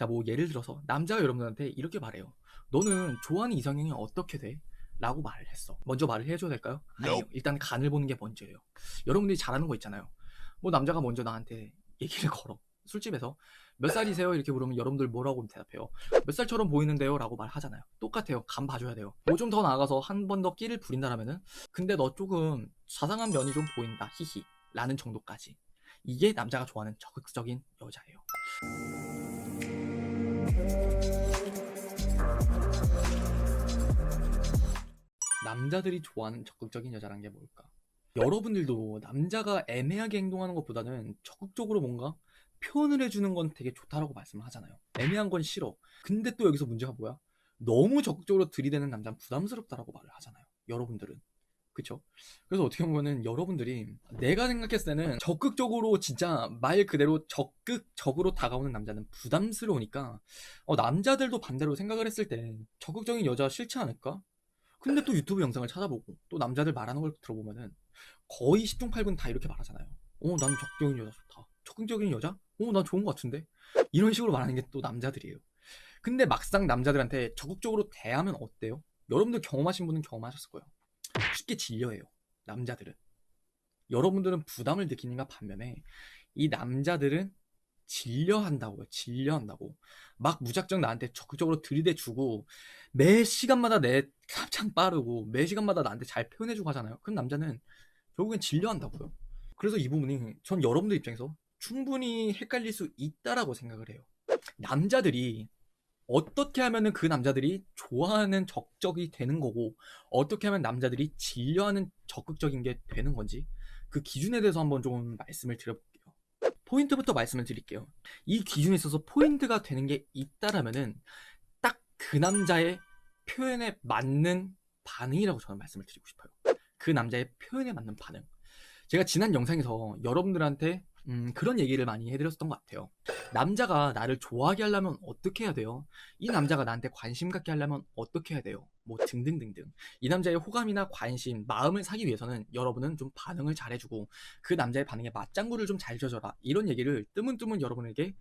자, 뭐 예를 들어서 남자가 여러분들한테 이렇게 말해요. 너는 좋아하는 이상형이 어떻게 돼? 라고 말을 했어. 먼저 말을 해줘야 될까요? 아니요. 일단 간을 보는 게 먼저예요. 여러분들이 잘하는 거 있잖아요. 뭐 남자가 먼저 나한테 얘기를 걸어. 술집에서 몇 살이세요? 이렇게 물으면 여러분들 뭐라고 대답해요? 몇 살처럼 보이는데요? 라고 말하잖아요. 똑같아요. 간 봐줘야 돼요. 뭐 좀 더 나아가서 한 번 더 끼를 부린다라면은 근데 너 조금 자상한 면이 좀 보인다. 히히. 라는 정도까지. 이게 남자가 좋아하는 적극적인 여자예요. 남자들이 좋아하는 적극적인 여자란 게 뭘까? 여러분들도 남자가 애매하게 행동하는 것보다는 적극적으로 뭔가 표현을 해주는 건 되게 좋다라고 말씀을 하잖아요. 애매한 건 싫어. 근데 또 여기서 문제가 뭐야? 너무 적극적으로 들이대는 남자는 부담스럽다라고 말을 하잖아요. 여러분들은. 그쵸? 그래서 어떻게 보면은 여러분들이 내가 생각했을 때는 적극적으로 진짜 말 그대로 적극적으로 다가오는 남자는 부담스러우니까 어, 남자들도 반대로 생각을 했을 때 적극적인 여자 싫지 않을까? 근데 또 유튜브 영상을 찾아보고 또 남자들 말하는 걸 들어보면은 거의 10중 8군 다 이렇게 말하잖아요. 어, 난 적극적인 여자 좋다. 적극적인 여자? 어, 난 좋은 것 같은데? 이런 식으로 말하는 게 또 남자들이에요. 근데 막상 남자들한테 적극적으로 대하면 어때요? 여러분들 경험하신 분은 경험하셨을 거예요. 쉽게 질려해요. 남자들은. 여러분들은 부담을 느끼는가 반면에 이 남자들은 질려한다고요. 질려한다고. 막 무작정 나한테 적극적으로 들이대주고 매 시간마다 내 깜짝 빠르고 매 시간마다 나한테 잘 표현해주고 하잖아요. 그럼 남자는 결국엔 질려한다고요. 그래서 이 부분이 전 여러분들 입장에서 충분히 헷갈릴 수 있다라고 생각을 해요. 남자들이 어떻게 하면은 그 남자들이 좋아하는 적적이 되는 거고 어떻게 하면 남자들이 질려하는 적극적인 게 되는 건지 그 기준에 대해서 한번 좀 말씀을 드려볼게요. 포인트부터 말씀을 드릴게요. 이 기준에 있어서 포인트가 되는 게 있다라면은 딱 그 남자의 표현에 맞는 반응이라고 저는 말씀을 드리고 싶어요. 그 남자의 표현에 맞는 반응. 제가 지난 영상에서 여러분들한테 음, 그런 얘기를 많이 해드렸었던 것 같아요. 남자가 나를 좋아하게 하려면 어떻게 해야 돼요? 이 남자가 나한테 관심 갖게 하려면 어떻게 해야 돼요? 뭐 등등등등. 이 남자의 호감이나 관심, 마음을 사기 위해서는 여러분은 좀 반응을 잘해주고 그 남자의 반응에 맞장구를 좀잘 줘줘라. 이런 얘기를 뜨문뜨문 여러분에게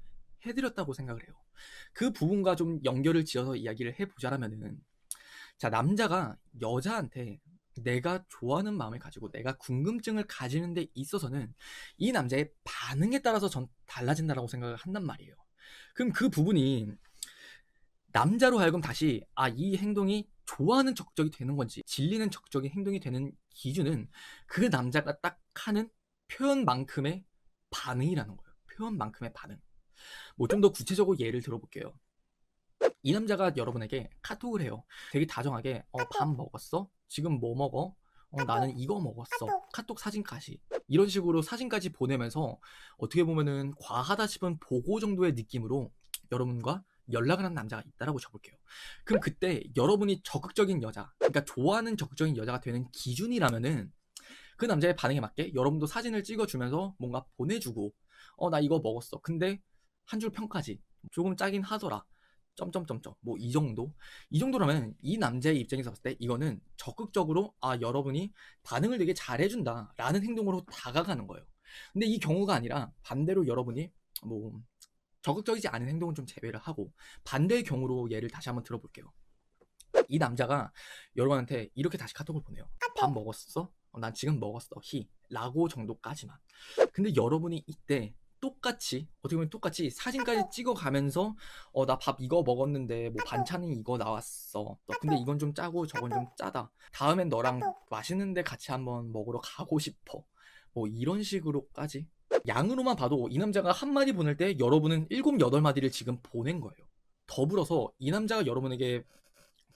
해드렸다고 생각을 해요. 그 부분과 좀 연결을 지어서 이야기를 해보자라면은 자 남자가 여자한테 내가 좋아하는 마음을 가지고 내가 궁금증을 가지는 데 있어서는 이 남자의 반응에 따라서 전 달라진다라고 생각을 한단 말이에요. 그럼 그 부분이 남자로 하여금 다시 아 이 행동이 좋아하는 적적이 되는 건지 질리는 적적인 행동이 되는 기준은 그 남자가 딱 하는 표현만큼의 반응이라는 거예요. 표현만큼의 반응. 뭐 좀 더 구체적으로 예를 들어볼게요. 이 남자가 여러분에게 카톡을 해요. 되게 다정하게 어, 밥 먹었어? 지금 뭐 먹어? 어, 나는 이거 먹었어. 카톡 사진까지. 이런 식으로 사진까지 보내면서 어떻게 보면은 과하다 싶은 보고 정도의 느낌으로 여러분과 연락을 한 남자가 있다라고 쳐볼게요. 그럼 그때 여러분이 적극적인 여자, 그러니까 좋아하는 적극적인 여자가 되는 기준이라면은 그 남자의 반응에 맞게 여러분도 사진을 찍어주면서 뭔가 보내주고 어 나 이거 먹었어. 근데 한 줄 평까지 조금 짜긴 하더라. 점점점점. 뭐 이 정도? 이 정도라면 이 남자의 입장에서 봤을 때 이거는 적극적으로 아 여러분이 반응을 되게 잘해준다 라는 행동으로 다가가는 거예요. 근데 이 경우가 아니라 반대로 여러분이 뭐 적극적이지 않은 행동은 좀 제외를 하고 반대의 경우로 예를 다시 한번 들어볼게요. 이 남자가 여러분한테 이렇게 다시 카톡을 보내요. 밥 먹었어? 어, 난 지금 먹었어. 히. 라고 정도까지만. 근데 여러분이 이때 똑같이 어떻게 보면 똑같이 사진까지 찍어가면서 어 나 밥 이거 먹었는데 뭐 반찬이 이거 나왔어. 어, 근데 이건 좀 짜고 저건 좀 짜다. 다음엔 너랑 맛있는 데 같이 한번 먹으러 가고 싶어. 뭐 이런 식으로까지. 양으로만 봐도 이 남자가 한 마디 보낼 때 여러분은 일곱 여덟 마디를 지금 보낸 거예요. 더불어서 이 남자가 여러분에게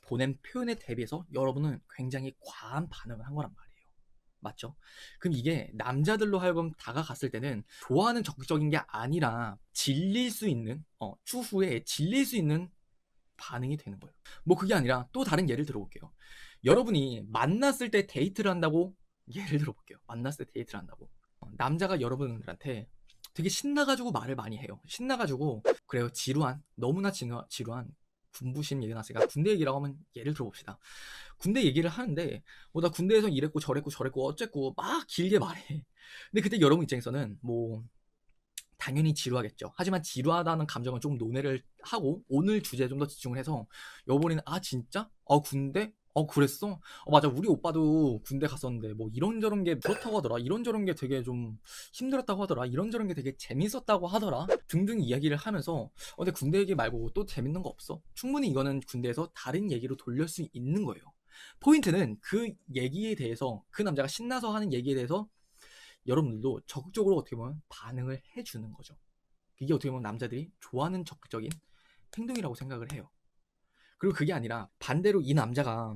보낸 표현에 대비해서 여러분은 굉장히 과한 반응을 한 거란 말이에요 맞죠? 그럼 이게 남자들로 하여금 다가갔을 때는 좋아하는 적극적인 게 아니라 질릴 수 있는 어, 추후에 질릴 수 있는 반응이 되는 거예요. 뭐 그게 아니라 또 다른 예를 들어볼게요. 여러분이 만났을 때 데이트를 한다고 예를 들어볼게요. 만났을 때 데이트를 한다고 어, 남자가 여러분들한테 되게 신나가지고 말을 많이 해요. 신나가지고 그래요 지루한 너무나 지루, 지루한 군부심 얘기 나왔으니까 군대 얘기라고 하면 예를 들어봅시다. 군대 얘기를 하는데 뭐나 군대에서 이랬고 저랬고 저랬고 어쨌고 막 길게 말해. 근데 그때 여러분 입장에서는 뭐 당연히 지루하겠죠. 하지만 지루하다는 감정은 좀 논외를 하고 오늘 주제에 좀 더 집중을 해서 여보리는 아 진짜? 어 군대? 어 그랬어? 어 맞아. 우리 오빠도 군대 갔었는데 뭐 이런저런 게 그렇다고 하더라. 이런저런 게 되게 좀 힘들었다고 하더라. 이런저런 게 되게 재밌었다고 하더라. 등등 이야기를 하면서 어 근데 군대 얘기 말고 또 재밌는 거 없어? 충분히 이거는 군대에서 다른 얘기로 돌릴 수 있는 거예요. 포인트는 그 얘기에 대해서 그 남자가 신나서 하는 얘기에 대해서 여러분들도 적극적으로 어떻게 보면 반응을 해주는 거죠. 이게 어떻게 보면 남자들이 좋아하는 적극적인 행동이라고 생각을 해요 그리고 그게 아니라 반대로 이 남자가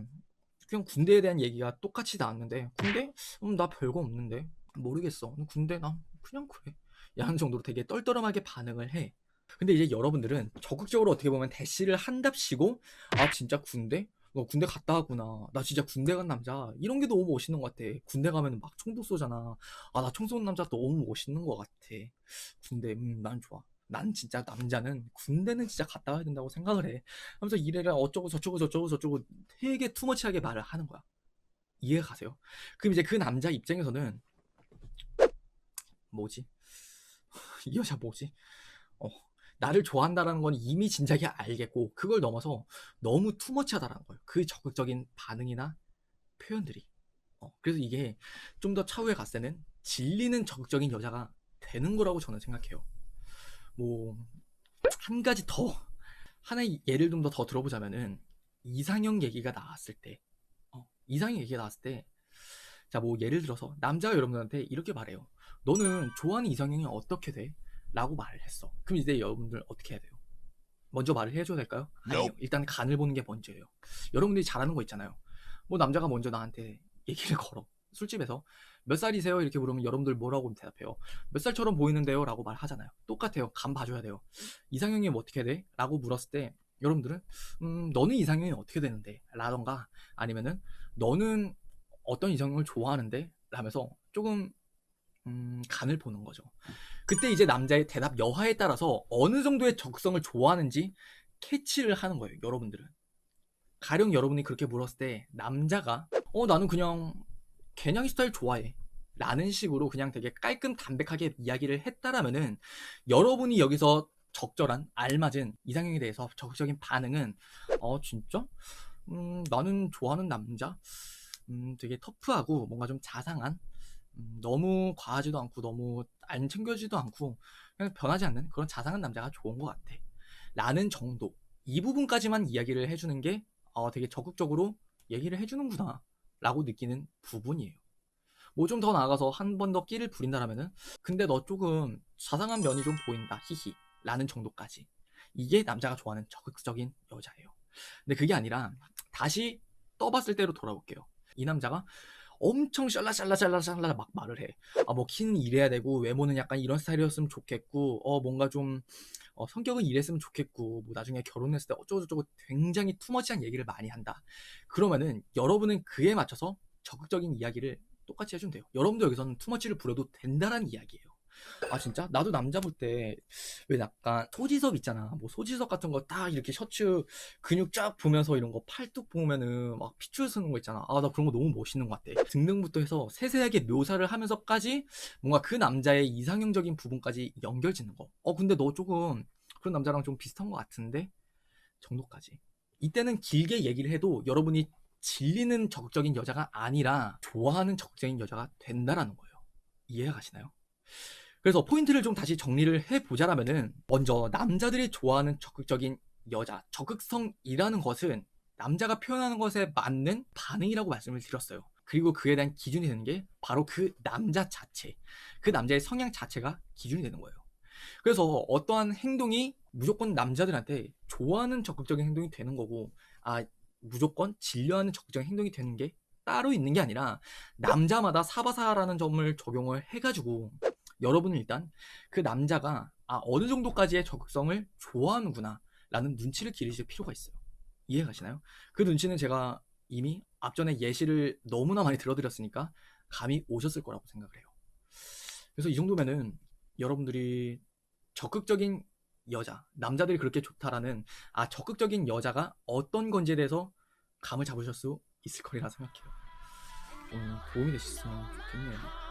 그냥 군대에 대한 얘기가 똑같이 나왔는데 군대? 음, 나 별거 없는데. 모르겠어. 군대? 나 그냥 그래. 야는 정도로 되게 떨떠름하게 반응을 해. 근데 이제 여러분들은 적극적으로 어떻게 보면 대시를 한답시고 아 진짜 군대? 너 군대 갔다 왔구나. 나 진짜 군대 간 남자. 이런 게 너무 멋있는 것 같아. 군대 가면 막 총도 쏘잖아. 아 나 총 쏘는 남자 너무 멋있는 것 같아. 군대 음 난 좋아 난 진짜 남자는 군대는 진짜 갔다 와야 된다고 생각을 해. 하면서 이래라 어쩌고 저쩌고 저쩌고 저쩌고 되게 투머치하게 말을 하는 거야. 이해가 가세요? 그럼 이제 그 남자 입장에서는 뭐지? 이 여자 뭐지? 어, 나를 좋아한다라는 건 이미 진작에 알겠고 그걸 넘어서 너무 투머치하다라는 거예요. 그 적극적인 반응이나 표현들이. 어, 그래서 이게 좀 더 차후에 갔을 때는 질리는 적극적인 여자가 되는 거라고 저는 생각해요. 뭐 한 가지 더 하나의 예를 좀 더 더 들어보자면은 이상형 얘기가 나왔을 때 어, 이상형 얘기가 나왔을 때 자 뭐 예를 들어서 남자가 여러분들한테 이렇게 말해요 너는 좋아하는 이상형이 어떻게 돼? 라고 말을 했어. 그럼 이제 여러분들 어떻게 해야 돼요? 먼저 말을 해줘야 될까요? 아니요. 일단 간을 보는 게 먼저예요. 여러분들이 잘하는 거 있잖아요. 뭐 남자가 먼저 나한테 얘기를 걸어. 술집에서 몇 살이세요? 이렇게 물으면 여러분들 뭐라고 대답해요? 몇 살처럼 보이는데요? 라고 말하잖아요. 똑같아요. 감 봐줘야 돼요. 이상형이 뭐 어떻게 돼? 라고 물었을 때 여러분들은 음, 너는 이상형이 어떻게 되는데? 라던가 아니면은 너는 어떤 이상형을 좋아하는데? 라면서 조금 음, 간을 보는 거죠. 그때 이제 남자의 대답 여하에 따라서 어느 정도의 적성을 좋아하는지 캐치를 하는 거예요. 여러분들은. 가령 여러분이 그렇게 물었을 때 남자가 어 나는 그냥 개냥이 스타일 좋아해. 라는 식으로 그냥 되게 깔끔 담백하게 이야기를 했다라면은 여러분이 여기서 적절한 알맞은 이상형에 대해서 적극적인 반응은 어 진짜? 음 나는 좋아하는 남자? 음 되게 터프하고 뭔가 좀 자상한? 음, 너무 과하지도 않고 너무 안 챙겨지도 않고 그냥 변하지 않는 그런 자상한 남자가 좋은 것 같아. 라는 정도. 이 부분까지만 이야기를 해주는 게 어, 되게 적극적으로 얘기를 해주는구나 라고 느끼는 부분이에요. 뭐 좀 더 나아가서 한 번 더 끼를 부린다라면은 근데 너 조금 자상한 면이 좀 보인다 히히 라는 정도까지 이게 남자가 좋아하는 적극적인 여자예요. 근데 그게 아니라 다시 떠봤을 때로 돌아올게요. 이 남자가 엄청 샬라샬라샬라샬라 막 말을 해. 아, 뭐 키는 이래야 되고 외모는 약간 이런 스타일이었으면 좋겠고, 어 뭔가 좀 어, 성격은 이랬으면 좋겠고, 뭐 나중에 결혼했을 때 어쩌고저쩌고 굉장히 투머치한 얘기를 많이 한다. 그러면은 여러분은 그에 맞춰서 적극적인 이야기를 똑같이 해주면 돼요. 여러분도 여기서는 투머치를 부려도 된다는 이야기예요. 아 진짜? 나도 남자 볼 때 왜 약간 소지섭 있잖아. 뭐 소지섭 같은 거 딱 이렇게 셔츠 근육 쫙 보면서 이런 거 팔뚝 보면은 막 핏줄 쓰는 거 있잖아. 아 나 그런 거 너무 멋있는 것 같아. 등등부터 해서 세세하게 묘사를 하면서까지 뭔가 그 남자의 이상형적인 부분까지 연결짓는 거. 어 근데 너 조금 그런 남자랑 좀 비슷한 것 같은데 정도까지. 이때는 길게 얘기를 해도 여러분이 질리는 적극적인 여자가 아니라 좋아하는 적극적인 여자가 된다라는 거예요. 이해가 가시나요? 그래서 포인트를 좀 다시 정리를 해보자라면은 먼저 남자들이 좋아하는 적극적인 여자, 적극성이라는 것은 남자가 표현하는 것에 맞는 반응이라고 말씀을 드렸어요. 그리고 그에 대한 기준이 되는 게 바로 그 남자 자체, 그 남자의 성향 자체가 기준이 되는 거예요. 그래서 어떠한 행동이 무조건 남자들한테 좋아하는 적극적인 행동이 되는 거고, 아, 무조건 진료하는 적극적인 행동이 되는 게 따로 있는 게 아니라 남자마다 사바사라는 점을 적용을 해가지고 여러분은 일단 그 남자가 아, 어느 정도까지의 적극성을 좋아하는구나 라는 눈치를 기르실 필요가 있어요. 이해 가시나요? 그 눈치는 제가 이미 앞전에 예시를 너무나 많이 들어드렸으니까 감이 오셨을 거라고 생각을 해요. 그래서 이 정도면은 여러분들이 적극적인 여자, 남자들이 그렇게 좋다라는 아 적극적인 여자가 어떤 건지에 대해서 감을 잡으실 수 있을 거리라 생각해요. 음, 도움이 되셨으면 좋겠네요.